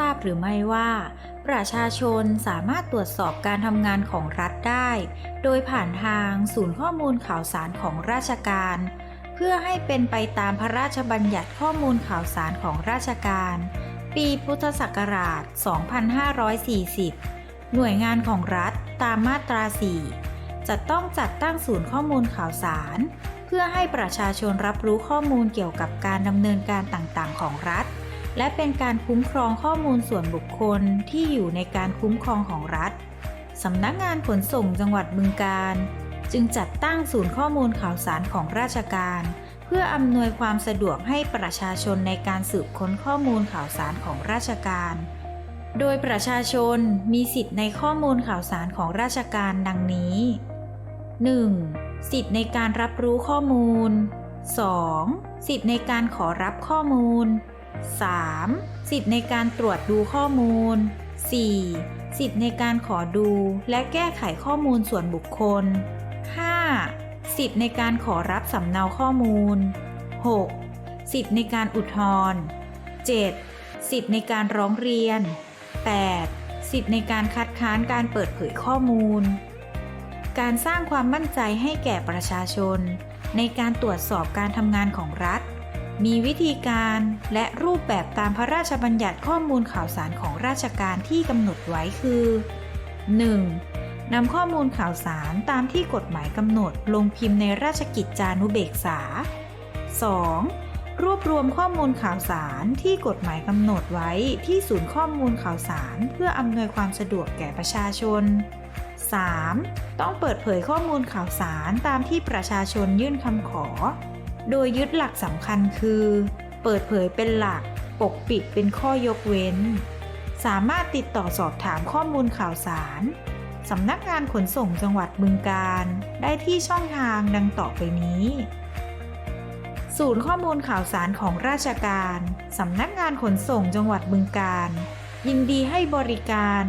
ราบหรือไม่ว่า ประชาชนสามารถตรวจสอบการทำงานของรัฐได้ โดยผ่านทางศูนย์ข้อมูลข่าวสารของราชการ เพื่อให้เป็นไปตามพระราชบัญญัติข้อมูลข่าวสารของราชการ ปีพุทธศักราช 2540 หน่วยงานของรัฐตามมาตรา 4 จะต้องจัดตั้งศูนย์ข้อมูลข่าวสาร เพื่อให้ประชาชนรับรู้ข้อมูลเกี่ยวกับการดำเนินการต่างๆ ของรัฐ และเป็นการคุ้มครองข้อมูลส่วนบุคคลที่อยู่ในการคุ้มครองของรัฐ สำนักงานขนส่งจังหวัดบึงกาฬจึงจัดตั้งศูนย์ข้อมูลข่าวสารของราชการ เพื่ออำนวยความสะดวกให้ประชาชนในการสืบค้นข้อมูลข่าวสารของราชการ โดยประชาชนมีสิทธิ์ในข้อมูลข่าวสารของราชการดังนี้ 1. สิทธิ์ในการรับรู้ข้อมูล 2. สิทธิ์ในการขอรับข้อมูล 3. สิทธิ์ในการตรวจดูข้อมูล 4. สิทธิ์ในการขอดูและแก้ไขข้อมูลส่วนบุคคล 5. สิทธิ์ในการขอรับสำเนาข้อมูล 6. สิทธิ์ในการอุทธรณ์ 7. สิทธิ์ในการร้องเรียน 8. สิทธิ์ในการคัดค้านการเปิดเผยข้อมูล การสร้างความมั่นใจให้แก่ประชาชน ในการตรวจสอบการทำงานของรัฐ มีวิธีการและรูปแบบตามพระราชบัญญัติข้อมูลข่าวสารของราชการที่กำหนดไว้คือ 1. นำข้อมูลข่าวสารตามที่กฎหมายกำหนดลงพิมพ์ในราชกิจจานุเบกษา 2. รวบรวมข้อมูลข่าวสารที่กฎหมายกำหนดไว้ที่ศูนย์ข้อมูลข่าวสารเพื่ออำนวยความสะดวกแก่ประชาชน 3. ต้องเปิดเผยข้อมูลข่าวสารตามที่ประชาชนยื่นคำขอ โดยยึดหลักสำคัญคือ เปิดเผยเป็นหลัก ปกปิดเป็นข้อยกเว้น สามารถติดต่อสอบถามข้อมูลข่าวสารสำนักงานขนส่งจังหวัดบึงกาฬได้ที่ช่องทางดังต่อไปนี้ ศูนย์ข้อมูลข่าวสารของราชการสำนักงานขนส่งจังหวัดบึงกาฬยินดีให้บริการ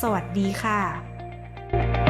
สวัสดีค่ะ